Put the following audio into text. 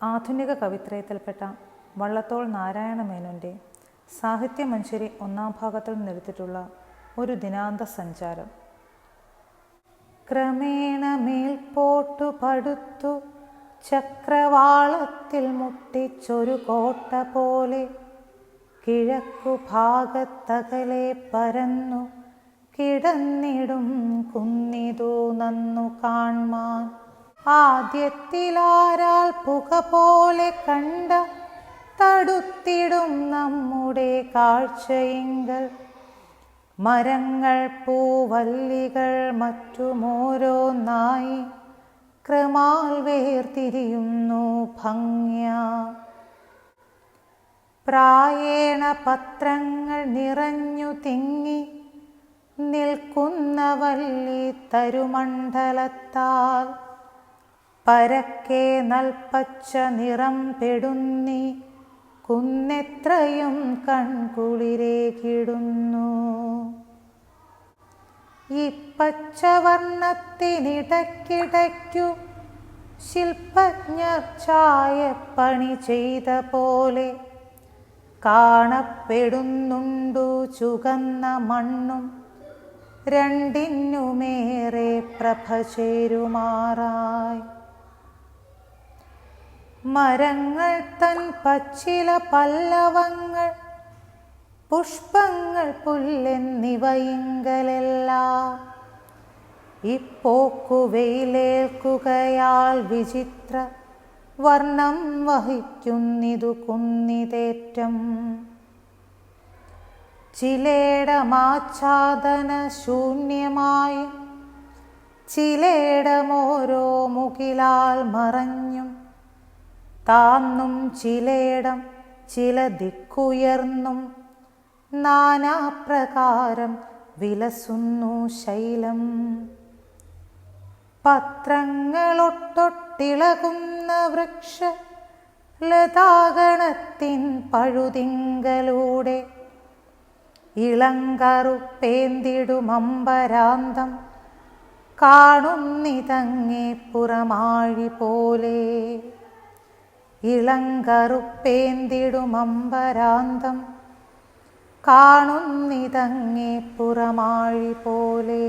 ആധുനിക കവിത്രയത്തിൽപ്പെട്ട വള്ളത്തോൾ നാരായണ മേനോന്റെ സാഹിത്യമഞ്ജരി ഒന്നാം ഭാഗത്തിൽ നിന്നെടുത്തിട്ടുള്ള ഒരു ദിനാന്ത സഞ്ചാരം. ക്രമേണ മേൽപോട്ടു പടുത്തു ചക്രവാളത്തിൽ മുട്ടിച്ചൊരു കോട്ട പോലെ കിഴക്കു ഭാഗത്തകലെ പരന്നു കിടന്നിടും കുന്നിതു നന്നു കാൺമാൻ ആദ്യത്തിലാരാൽ പുക പോലെ കണ്ട തടുത്തിടും നമ്മുടെ കാഴ്ചയിങ്കൽ. മരങ്ങൾ പൂവല്ലികൾ മറ്റുമോരോന്നായി ക്രമാൽ വേർതിരിയുന്നു ഭംഗ്യ. പ്രായേണ പത്രങ്ങൾ നിറഞ്ഞു തിങ്ങി നിൽക്കുന്ന വല്ലി തരുമണ്ഡലത്താൽ പരക്കെ നൽപ്പച്ച നിറം പെടുന്നി കുന്നെത്രയും കൺകുളിരേകിടുന്നു ഈ പച്ചവർണത്തിനിടയ്ക്കിടയ്ക്കു ശില്പജ്ഞർ ചായപ്പണി ചെയ്ത പോലെ കാണപ്പെടുന്നുണ്ടു ചുകന്ന മണ്ണും രണ്ടിനുമേറെ പ്രഭ ചേരുമാറായി മരങ്ങൾ തൻ പച്ചില പല്ലവങ്ങൾ പുഷ്പങ്ങൾ പുല്ലെന്നിവയിങ്കലെല്ലാം. ഇപ്പോക്കുവെയിലേൽക്കുകയാൽ വിചിത്ര വർണം വഹിക്കുന്നിതു കുന്നിതേറ്റം. ചിലേടമാച്ഛാദന ശൂന്യമായും ചിലേടമോരോ മുകിലാൽ മറഞ്ഞും താന്നും ചിലേടം ചില ദിക്കുയർന്നും നാനാപ്രകാരം വിലസുന്നു ശൈലം. പത്രങ്ങളൊട്ടൊട്ടിളകുന്ന വൃക്ഷ ലതാഗണത്തിൻ പഴുതിങ്കലൂടെ ഇളങ്കറുപ്പേന്തിടുമമ്പരാന്തം കാണുന്നിതങ്ങേ പുറമാഴി പോലെ. ഇളങ്കറുപ്പേന്തിടുമമ്പരാന്തം കാണുന്നിതങ്ങേ പുറമാഴി പോലെ.